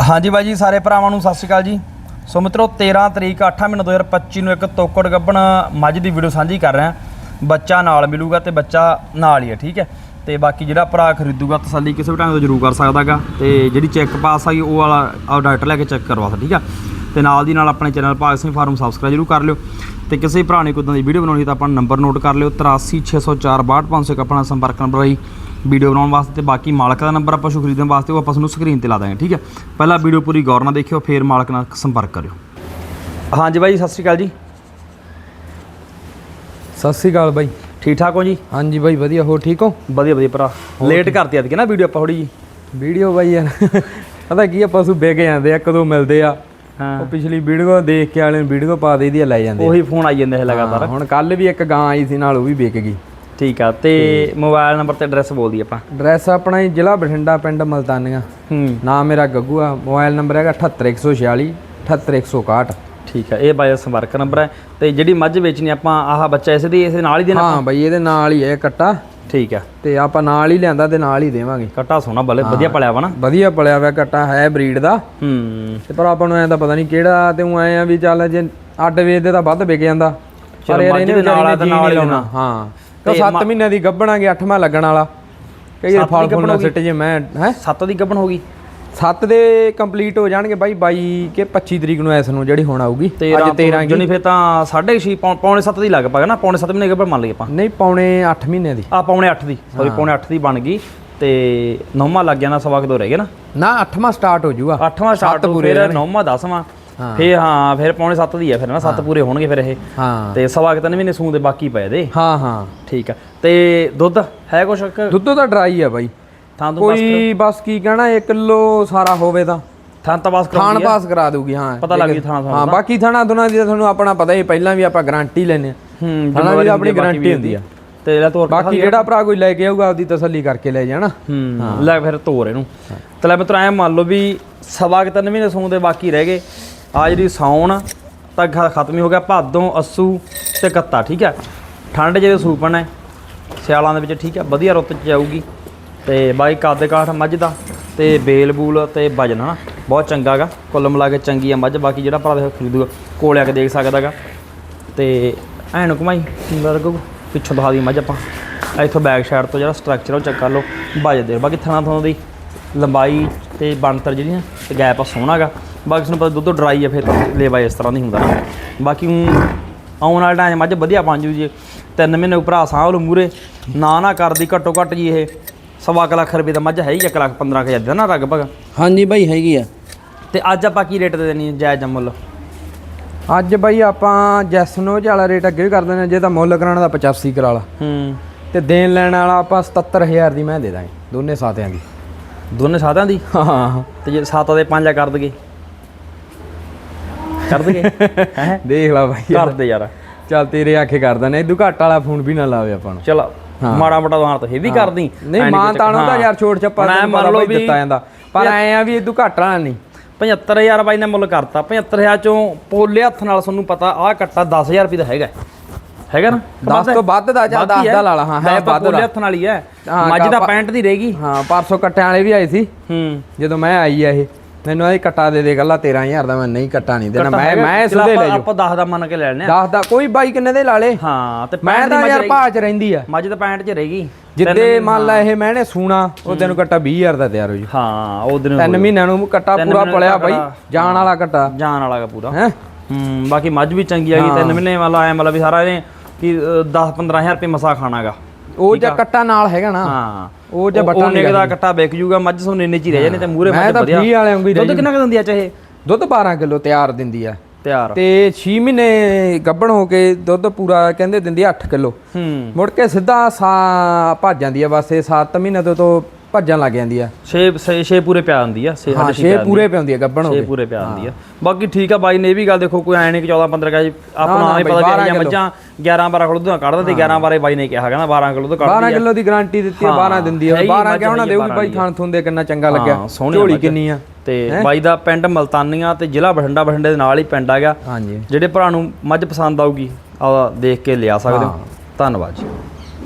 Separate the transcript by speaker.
Speaker 1: ਹਾਂਜੀ ਬਾਈ ਜੀ, ਸਾਰੇ ਭਰਾਵਾਂ ਨੂੰ ਸਤਿ ਸ਼੍ਰੀ ਅਕਾਲ ਜੀ। ਸੋ ਮਿੱਤਰੋ 13 ਤਰੀਕ 8 ਮਹੀਨਾ 2025 ਨੂੰ ਇੱਕ ਤੋਕੜ ਗੱਬਣ ਮੱਝ ਦੀ ਵੀਡੀਓ ਸਾਂਝੀ ਕਰ ਰਿਹਾ। ਬੱਚਾ ਨਾਲ ਮਿਲੂਗਾ ਤੇ ਬੱਚਾ ਨਾਲ ਹੀ ਹੈ, ਠੀਕ ਹੈ? ਤੇ ਬਾਕੀ ਜਿਹੜਾ ਭਰਾ ਖਰੀਦੂਗਾ, ਤਸੱਲੀ ਕਿਸੇ ਵੀ ਢੰਗ ਤੋਂ ਜ਼ਰੂਰ ਕਰ ਸਕਦਾਗਾ। ਤੇ ਜਿਹੜੀ ਚੈੱਕ ਪਾਸ ਆਈ ਉਹ ਵਾਲਾ ਆ ਡਾਕਟਰ ਲੈ ਕੇ ਚੈੱਕ ਕਰਵਾ ਸਕਦਾ ਠੀਕ ਆ? ਤੇ ਨਾਲ ਦੀ ਨਾਲ ਆਪਣੇ ਚੈਨਲ ਭਾਗ ਸਿੰਘ ਫਾਰਮ ਸਬਸਕ੍ਰਾਈਬ ਜ਼ਰੂਰ ਕਰ ਲਿਓ। ਤੇ ਕਿਸੇ ਭਰਾ ਨੇ ਕੋਈ ਦੀ ਵੀਡੀਓ ਬਣਾਉਣੀ ਤਾਂ ਆਪਣਾ ਨੰਬਰ ਨੋਟ ਕਰ ਲਿਓ 8360462500 ਆਪਣਾ ਸੰਪਰਕ ਨੰਬਰ ਆਈ ਵੀਡੀਓ ਬਣਾਉਣ ਵਾਸਤੇ ਤੇ ਬਾਕੀ ਮਾਲਕ ਦਾ ਨੰਬਰ ਆਪਾਂ ਪਸ਼ੂ ਖਰੀਦਣ ਵਾਸਤੇ ਉਹ ਆਪਾਂ ਤੁਹਾਨੂੰ ਸਕਰੀਨ ਤੇ ਲਾ ਦਾਂਗੇ ਠੀਕ ਹੈ? ਪਹਿਲਾਂ ਵੀਡੀਓ ਪੂਰੀ ਗੌਰ ਨਾਲ ਦੇਖਿਓ ਫੇਰ ਮਾਲਕ ਨਾਲ ਸੰਪਰਕ ਕਰਿਓ। ਹਾਂਜੀ ਬਾਈ ਸਤਿ ਸ਼੍ਰੀ ਅਕਾਲ ਜੀ।
Speaker 2: ਸਤਿ ਸ੍ਰੀ ਅਕਾਲ ਬਾਈ।
Speaker 1: ਠੀਕ ਠਾਕ ਹੋ ਜੀ?
Speaker 2: ਹਾਂਜੀ ਬਾਈ ਵਧੀਆ ਹੋ ਠੀਕ ਹੋ?
Speaker 1: ਵਧੀਆ ਵਧੀਆ ਭਰਾ। ਲੇਟ ਕਰਤੀ ਅੱਜ ਕਿ ਨਾ ਵੀਡੀਓ ਆਪਾਂ ਥੋੜੀ ਜੀ
Speaker 2: ਵੀਡੀਓ ਬਾਈ ਯਾਰ ਪਤਾ ਕੀ ਆ ਪਸ਼ੂ ਵਿਕ ਜਾਂਦੇ ਆ ਕਦੋਂ ਮਿਲਦੇ ਆ।
Speaker 1: ਹਾਂ।
Speaker 2: ਉਹ ਪਿਛਲੀ ਵੀਡੀਓ ਦੇਖ ਕੇ ਵਾਲੇ ਨੂੰ ਵੀਡੀਓ ਪਾ ਦੇਈਦੀ ਆ ਲੈ ਜਾਂਦੇ।
Speaker 1: ਉਹੀ ਫੋਨ ਆਈ ਜਾਂਦੇ ਹੈ ਲਗਾਤਾਰ।
Speaker 2: ਹੁਣ ਕੱਲ ਵੀ ਇੱਕ ਗਾਂ ਆਈ ਸੀ ਨਾਲ ਉਹ ਵੀ ਵਿਕ ਗਈ।
Speaker 1: ਠੀਕ ਆ ਤੇ ਮੋਬਾਈਲ ਨੰਬਰ ਤੇ ਐਡਰੈਸ ਬੋਲ ਦੀ ਆਪਾਂ।
Speaker 2: ਐਡਰੈਸ ਆਪਣਾ ਜੀ ਜ਼ਿਲ੍ਹਾ ਬਠਿੰਡਾ ਪਿੰਡ ਮਲਤਾਨੀਆਂ।
Speaker 1: ਹੂੰ।
Speaker 2: ਨਾਮ ਮੇਰਾ ਗੱਗੂ ਆ ਮੋਬਾਈਲ ਨੰਬਰ ਹੈਗਾ 78146 78161
Speaker 1: ਠੀਕ ਆ ਇਹ ਬਾਈ ਸੰਪਰਕ ਨੰਬਰ ਹੈ ਤੇ ਜਿਹੜੀ ਮੱਝ ਵੇਚਣੀ ਆਪਾਂ ਆਹ ਬੱਚਾ ਇਸੇ ਦੀ ਇਸੇ ਨਾਲ ਹੀ ਦੇਣਾ
Speaker 2: ਹਾਂ ਬਾਈ ਇਹਦੇ ਨਾਲ ਹੀ ਹੈ ਕੱਟਾ।
Speaker 1: ਠੀਕ ਆ।
Speaker 2: ਤੇ ਆਪਾਂ ਨਾਲ ਹੀ ਲਿਆਂਦਾ ਤੇ ਨਾਲ ਹੀ ਦੇਵਾਂਗੇ।
Speaker 1: ਕਟਾ ਸੋਨਾ ਬਲੇ ਵਧੀਆ ਪਲਿਆ ਵਾ ਨਾ।
Speaker 2: ਵਧੀਆ ਪਲਿਆ ਹੋਇਆ ਕੱਟਾ ਹੈ ਬਰੀਡ ਦਾ।
Speaker 1: ਹੂੰ।
Speaker 2: ਤੇ ਪਰ ਆਪਾਂ ਨੂੰ ਐਂ ਤਾਂ ਪਤਾ ਨਹੀਂ ਕਿਹੜਾ ਤੇ ਉਹ ਐਂ ਆ ਵੀ ਚੱਲ ਜੇ ਅੱਡ ਵੇਚਦੇ ਤਾਂ ਵੱਧ ਵਿਕ ਜਾਂਦਾ। ਪਰ ਯਾਰ ਇਹਨੇ
Speaker 1: ਦੇ ਨਾਲ ਨਾਲ ਹੀ
Speaker 2: ਲਾਉਣਾ। ਹਾਂ। ਕਿਉਂ 7 ਮਹੀਨਿਆਂ ਦੀ ਗੱਭਣਾਂਗੇ 8ਵਾਂ ਲੱਗਣ ਵਾਲਾ। ਕਈ ਵਾਰ ਫਲ ਫੁੱਲ ਨਾ ਸਿੱਟ ਜੇ ਮੈਂ ਹੈ?
Speaker 1: ਸੱਤ ਦੀ ਗੱਬਣ ਹੋ ਗਈ।
Speaker 2: 7 ਦੇ ਕੰਪਲੀਟ ਹੋ ਜਾਣਗੇ ਬਾਈ 22 ਕੇ 25 ਤਰੀਕ ਨੂੰ ਐਸ ਨੂੰ ਜਿਹੜੀ ਹੁਣ ਆਊਗੀ। ਅੱਜ 13
Speaker 1: ਜਣੀ ਫੇ ਤਾਂ 6.5 ਪੌਣੇ 7 ਦੀ ਲੱਗ ਪਾਗਾ ਨਾ ਪੌਣੇ 7 ਮਹੀਨੇ ਗੱਬਣ ਮੰਨ ਲਈਏ ਆਪਾਂ।
Speaker 2: ਨਹੀਂ ਪੌਣੇ 8 ਮਹੀਨੇ ਦੀ।
Speaker 1: ਆ ਪੌਣੇ 8 ਦੀ ਸੌਰੀ ਪੌਣੇ 8 ਦੀ ਬਣ ਗਈ ਤੇ ਨੌਵਾਂ ਲੱਗ ਗਿਆ ਨਾ ਸਵਾ ਰਹਿ ਗਏ ਨਾ।
Speaker 2: ਨਾ 8ਵਾਂ ਸਟਾਰਟ ਹੋ ਜਾਊਗਾ
Speaker 1: ਅੱਠਵਾਂ ਸਟਾਰਟ ਹੋ ਫਿਰ ਨੌਵਾਂ ਦਸਵਾਂ। ਫੇਰ ਹਾਂ ਫਿਰ ਪੌਣੇ 7 ਦੀ ਆ ਫਿਰ ਨਾ 7 ਪੂਰੇ ਹੋਣਗੇ ਫਿਰ ਇਹ।
Speaker 2: ਹਾਂ।
Speaker 1: ਤੇ ਸਵਾ ਕੁ ਤਿੰਨ ਮਹੀਨੇ ਸੂਣ ਦੇ ਬਾਕੀ ਪਏ ਦੇ।
Speaker 2: ਹਾਂ ਹਾਂ।
Speaker 1: ਠੀਕ ਆ। ਤੇ ਦੁੱਧ ਹੈ ਕੁਛ?
Speaker 2: ਦੁੱਧ ਤਾਂ ਡਰਾਈ ਆ ਬਾਈ।
Speaker 1: ਥਾਂ ਤੋਂ
Speaker 2: ਕੋਈ ਬਸ ਕੀ ਕਹਿਣਾ 1 ਕਿਲੋ ਸਾਰਾ ਹੋਵੇ ਤਾਂ।
Speaker 1: ਥਾਂ ਤਾਂ ਬਸ
Speaker 2: ਥਾਣ
Speaker 1: ਕਰਾਉਂਦੀ
Speaker 2: ਪਾਸ ਕਰਾ ਦੂਗੀ ਹਾਂ।
Speaker 1: ਪਤਾ ਲੱਗ ਗਈ ਥਾਂ
Speaker 2: ਹਾਂ ਬਾਕੀ ਥਾਣਾ ਦੁਨਾ ਦੀ ਤੁਹਾਨੂੰ ਆਪਣਾ ਪਤਾ ਹੀ ਪਹਿਲਾਂ ਵੀ ਆਪਾਂ ਗਾਰੰਟੀ ਲੈਨੇ
Speaker 1: ਹੂੰ
Speaker 2: ਥਾਣਾ ਦੀ ਆਪਣੀ ਗਾਰੰਟੀ ਹੁੰਦੀ ਆ।
Speaker 1: ਤੇ ਲੈ ਤੋਰ
Speaker 2: ਬਾਕੀ ਜਿਹੜਾ ਭਰਾ ਕੋਈ ਲੈ ਕੇ ਆਊਗਾ ਆਪਦੀ ਤਸੱਲੀ ਕਰਕੇ ਲੈ ਜਾਣਾ।
Speaker 1: ਹੂੰ ਲੈ ਫਿਰ ਤੋਰ ਇਹਨੂੰ। ਤੇ ਲੈ ਮਿੱਤਰ ਐ ਮੰਨ ਲਓ ਵੀ ਸਵਾ ਕੁ ਤਿੰਨ ਮਹੀਨੇ ਸੂਣ ਦੇ ਬਾਕੀ ਰਹਿ ਗਏ। ਆ ਜਿਹੜੀ ਸੌਣ ਤਾਂ ਖ- ਖਤਮ ਹੀ ਹੋ ਗਿਆ, ਭਾਦੋਂ, ਅਸੂ ਤੇ ਕੱਤਾ, ਠੀਕ ਹੈ? ਠੰਡ ਜਿਹੜੇ ਸੂਪਣ ਹੈ ਸਿਆਲਾਂ ਦੇ ਵਿੱਚ, ਠੀਕ ਹੈ? ਵਧੀਆ ਰੁੱਤ ਚ ਜਾਊਗੀ। ਤੇ ਬਾਈ ਕਾਦੇ ਕਾਠ ਮੱਝ ਦਾ ਤੇ ਬੇਲ ਬੂਲ ਤੇ ਵਜਨ, ਹਨਾ? ਬਹੁਤ ਚੰਗਾ ਗਾ। ਕੁੱਲ ਮਿਲਾ ਕੇ ਚੰਗੀ ਆ ਮੱਝ, ਬਾਕੀ ਜਿਹੜਾ ਭਰਾ ਦੇ ਖਰੀਦੂਗਾ ਕੋਲ ਆ ਕੇ ਦੇਖ ਸਕਦਾਗਾ ਤੇ ਐਨ ਘੁਮਾਈ ਲੱਗੂ ਪਿੱਛੋਂ ਦਿਖਾ ਦੀ ਮੱਝ ਆਪਾਂ। ਇੱਥੋਂ ਬੈਕ ਸਾਈਡ ਤੋਂ ਜਿਹੜਾ ਸਟਰਕਚਰ ਉਹ ਚੈੱਕ ਕਰ ਲਓ ਵੱਜਦੇ ਬਾਕੀ ਥਣਾ ਥਣਾ ਦੀ ਲੰਬਾਈ ਤੇ ਬਣਤਰ ਜਿਹੜੀਆਂ, ਤੇ ਗੈਪ ਆ ਸੋਹਣਾਗਾ ਬਾਕੀ ਤੁਹਾਨੂੰ ਪਤਾ ਦੁੱਧ ਡਰਾਈ ਆ ਫਿਰ ਲੇਵਾ ਇਸ ਤਰ੍ਹਾਂ ਨਹੀਂ ਹੁੰਦਾ ਨਾ। ਬਾਕੀ ਊਂ ਆਉਣ ਵਾਲੇ ਟਾਈਮ ਮੱਝ ਵਧੀਆ ਬਣ ਜੂ ਜੀ। ਤਿੰਨ ਮਹੀਨੇ ਭਰਾ ਸਾਂਭ ਲਓ ਮੂਰੇ ਨਾ ਨਾ ਕਰਦੀ ਘੱਟੋ ਘੱਟ ਜੀ ਇਹ ਸਵਾ ਕੁ ਲੱਖ ਰੁਪਏ ਦਾ ਮੱਝ ਹੈ ਹੀ 1 ਲੱਖ 15 ਹਜ਼ਾਰ ਦਾ ਨਾ ਲਗਭਗ।
Speaker 3: ਹਾਂਜੀ ਬਾਈ ਹੈਗੀ ਆ।
Speaker 1: ਤੇ ਅੱਜ ਆਪਾਂ ਕੀ ਰੇਟ ਦੇ ਦੇਣੀ ਹੈ ਜਾਇਜ਼ ਮੁੱਲ?
Speaker 2: ਅੱਜ ਬਾਈ ਆਪਾਂ ਜੈਸਨੋ ਵਾਲਾ ਰੇਟ ਅੱਗੇ ਵੀ ਕਰ ਦਿੰਦੇ ਜੇ ਤਾਂ ਮੁੱਲ ਕਰਾਉਣਾ ਦਾ 85 ਕਰਾ ਲਾ।
Speaker 1: ਹੂੰ।
Speaker 2: ਤੇ ਦੇਣ ਲੈਣ ਵਾਲਾ ਆਪਾਂ 77000 ਦੀ ਮੈਂ ਦੇ ਦਾਂਗੇ ਦੋਨੇ ਸਾਥਿਆਂ ਦੀ।
Speaker 1: ਦੋਨੇ ਸਾਧਾਂ ਦੀ?
Speaker 2: ਹਾਂ।
Speaker 1: ਤੇ ਜੇ ਸੱਤ ਦੇ ਪੰਜ ਕਰ ਦਗੇ ਕਰ ਦਗੇ ਹੈ?
Speaker 2: ਦੇਖ ਲਾ ਬਾਈ
Speaker 1: ਕਰ ਦੇ ਯਾਰ।
Speaker 2: ਚੱਲ ਤੇਰੇ ਆਖੇ ਕਰ ਦਿੰਦੇ ਇਦੂ ਘੱਟ ਵਾਲਾ ਫੋਨ ਵੀ ਨਾ ਲਾਵੇ ਆਪਾਂ ਨੂੰ।
Speaker 1: ਚਲ ਮਾੜਾ ਮੋਟਾ ਦੁਕਾਨ ਤੋਂ ਇਹ ਵੀ ਕਰਦੀ।
Speaker 2: ਨਹੀਂ ਮਾਂ ਤਾਣੋ ਤਾਂ ਯਾਰ ਛੋਟ ਛੱਪਾ ਤੈਨੂੰ ਪਤਾ
Speaker 1: ਵੀ
Speaker 2: ਦਿੱਤਾ ਜਾਂਦਾ। ਪਰ ਐ ਆ ਵੀ ਇਦੂ ਘੱਟ ਵਾਲਾ ਨਹੀਂ।
Speaker 1: 75000 ਬਾਈ ਨੇ ਮੁੱਲ ਕਰਤਾ 75000 ਚੋਂ ਪੋਲੇ ਹੱਥ ਨਾਲ ਤੁਹਾਨੂੰ ਪਤਾ ਆਹ ਕੱਟਾ 10000 ਰੁਪਏ ਦਾ ਹੈਗਾ। ਹੈਗਾ ਨਾ?
Speaker 2: 10 ਤੋਂ ਵੱਧ ਦਾ ਜਾਂ 10 ਦਾ ਲਾ ਲਾ ਹਾਂ ਹੈ ਵੱਧ
Speaker 1: ਪੋਲੇ
Speaker 2: ਦਾ
Speaker 1: ਹੱਥ ਨਾਲ ਹੀ ਹੈ। ਮੱਝ ਦਾ
Speaker 2: ਕਾ-
Speaker 1: 65 ਦੀ ਰਹੇਗੀ
Speaker 2: ਹਾਂ ਪਰਸੋਂ ਕੱਟਿਆਂ ਵਾਲੇ ਵੀ ਆਏ ਸੀ।
Speaker 1: ਹੂੰ।
Speaker 2: ਜਦੋਂ ਮੈਂ ਆਈ ਆ ਇਹ। ਮੈਨੂੰ ਇਹ ਕੱਟਾ ਦੇ ਦੇ ਗੱਲਾਂ 13000 ਦਾ ਮੈਂ ਨਹੀਂ ਕੱਟਾ ਨਹੀਂ ਦੇਣਾ। ਮੈਂ ਮੈਂ ਸੁਦੇ ਲੈ ਜਾਓ।
Speaker 1: ਆਪਾਂ 10 ਦਾ ਮੰਨ ਕੇ ਲੈ ਲੈਣੇ
Speaker 2: 10 ਦਾ ਕੋਈ ਬਾਈ ਕਿੰਨੇ ਦੇ ਲਾ ਲੇ?
Speaker 1: ਹਾਂ ਤੇ
Speaker 2: ਮੈਂ
Speaker 1: 65
Speaker 2: ਤਾਂ ਯਾਰ ਭਾਅ ਚ ਰਹਿੰਦੀ ਆ।
Speaker 1: ਮੱਝ ਤਾਂ 65 ਚ ਰਹੇਗੀ
Speaker 2: ਜਿੱਦੇ ਮੰਨ ਲਾ ਇਹ ਮੈਨੇ ਸੂਣਾ ਉਹ ਤੈਨੂੰ ਕੱਟਾ 20000 ਦਾ ਤਿਆਰ ਹੋ ਜੂ।
Speaker 1: ਹਾਂ ਉਹ ਦਿਨ
Speaker 2: ਤਿੰਨ ਮਹੀਨਿਆਂ ਨੂੰ ਕੱਟਾ ਪੂਰਾ ਪਲਿਆ ਬਾਈ। ਜਾਣ ਵਾਲਾ ਕੱਟਾ।
Speaker 1: ਜਾਣ ਵਾਲਾ ਪੂਰਾ।
Speaker 2: ਹੈ?
Speaker 1: ਹੂੰ ਬਾਕੀ ਮੱਝ ਵੀ ਚੰਗੀ ਆ ਗਈ ਤਿੰਨ ਮਹੀਨੇ ਵਾਲਾ ਐ ਮਤਲਬ ਵੀ ਸਾਰਾ ਇਹਨੇ ਕਿ 10 15000 ਰੁਪਏ ਮਸਾ ਖਾਣਾਗਾ।
Speaker 2: ਉਹ ਜੇ ਕੱਟਾ ਨਾਲ ਹੈਗਾ ਨਾ।
Speaker 1: ਹਾਂ।
Speaker 2: ਉਹ ਜੇ
Speaker 1: ਬੱਟਾ ਨਿਕ ਦਾ ਕੱਟਾ ਵਿਕ ਜੂਗਾ ਮੱਝ ਸੋਨੇ ਇੰਨੇ ਚ ਹੀ ਰਹਿ ਜਾਣੇ ਤੇ ਮੂਰੇ
Speaker 2: ਮੈਂ
Speaker 1: ਮੱਝ
Speaker 2: ਤਾਂ
Speaker 1: ਵਧੀਆ।
Speaker 2: ਫ੍ਰੀ ਵਾਲਿਆਂ ਵਾਂਗੂ ਹੀ
Speaker 1: ਦੁੱਧ ਕਿੰਨਾ ਕੁ ਦਿੰਦੀ ਆ ਚਾਹੇ?
Speaker 2: ਦੁੱਧ 12 ਕਿਲੋ ਤਿਆਰ ਦਿੰਦੀ ਆ।
Speaker 1: ਤਿਆਰ।
Speaker 2: ਤੇ 6 ਮਹੀਨੇ ਗੱਭਣ ਹੋ ਕੇ ਦੁੱਧ ਪੂਰਾ ਕਹਿੰਦੇ ਦਿੰਦੀ ਆ 8 ਕਿਲੋ।
Speaker 1: ਹੂੰ।
Speaker 2: ਮੁੜ ਕੇ ਸਿੱਧਾ ਸਾ ਭੱਜ ਜਾਂਦੀ ਆ ਬਸ ਇਹ 7 ਮਹੀਨੇ ਤੋਂ ਤੋਂ ਭੱਜਣ ਲੱਗ ਜਾਂਦੀ ਆ।
Speaker 1: 6 6 ਪੂਰੇ ਪਿਆ ਹੁੰਦੀ ਆ 6
Speaker 2: ਹਾਂ 6 ਪੂਰੇ ਪਿਆਉਂਦੀ ਆ ਗੱਭਣ ਹੋ
Speaker 1: 6
Speaker 2: ਕੇ
Speaker 1: ਪੂਰੇ ਪਿਆ ਹੁੰਦੀ ਆ। ਬਾਕੀ ਠੀਕ ਆ ਬਾਈ ਨੇ ਇਹ ਵੀ ਗੱਲ ਦੇਖੋ ਕੋਈ ਐ ਨਹੀਂ ਕਿ 14 15 ਕਾ ਆਪਣਾ
Speaker 2: ਨਾ
Speaker 1: ਆਵੇਂ
Speaker 2: ਬਈ,
Speaker 1: ਪਤਾ
Speaker 2: 12
Speaker 1: ਵੀ ਮੱਝਾਂ 11 12 ਕਿਲੋ ਦੁੱਧ ਕੱਢ ਦਿੰਦੇ 11 12 ਬਾਈ ਨੇ ਕਿਹਾ ਕਹਿੰਦਾ 12 ਕਿਲੋ ਦੁੱਧ ਕੱਢ
Speaker 2: 12 ਕਿਲੋ ਦੀ ਗਾਰੰਟੀ ਦਿੱਤੀ ਆ 12 ਦਿੰਦੀ ਆ।
Speaker 1: ਹੈਗੀ
Speaker 2: 12
Speaker 1: ਮੱਝ
Speaker 2: ਕਿਉਂ ਨਾ ਦੇਊਗੀ
Speaker 1: 12
Speaker 2: ਬਾਈ ਥਾਣ ਥੁੰਦੇ ਕਿੰਨਾ ਚੰਗਾ ਲੱਗਿਆ।
Speaker 1: ਆ
Speaker 2: ਝੋਲੀ। ਕਿੰਨੀ ਆ?
Speaker 1: ਤੇ ਬਾਈ ਦਾ ਪਿੰਡ ਮਲਤਾਨੀਆਂ ਤੇ ਜ਼ਿਲ੍ਹਾ ਬਠਿੰਡਾ ਬਠਿੰਡੇ ਦੇ ਨਾਲ ਹੀ ਪਿੰਡ ਹੈਗਾ।
Speaker 2: ਹਾਂਜੀ।
Speaker 1: ਜਿਹੜੇ ਭਰਾ ਨੂੰ ਮੱਝ ਪਸੰਦ ਆਊਗੀ ਆ ਦੇਖ ਕੇ ਲਿਆ ਸਕਦੇ ਹੋ। ਧੰਨਵਾਦ ਜੀ।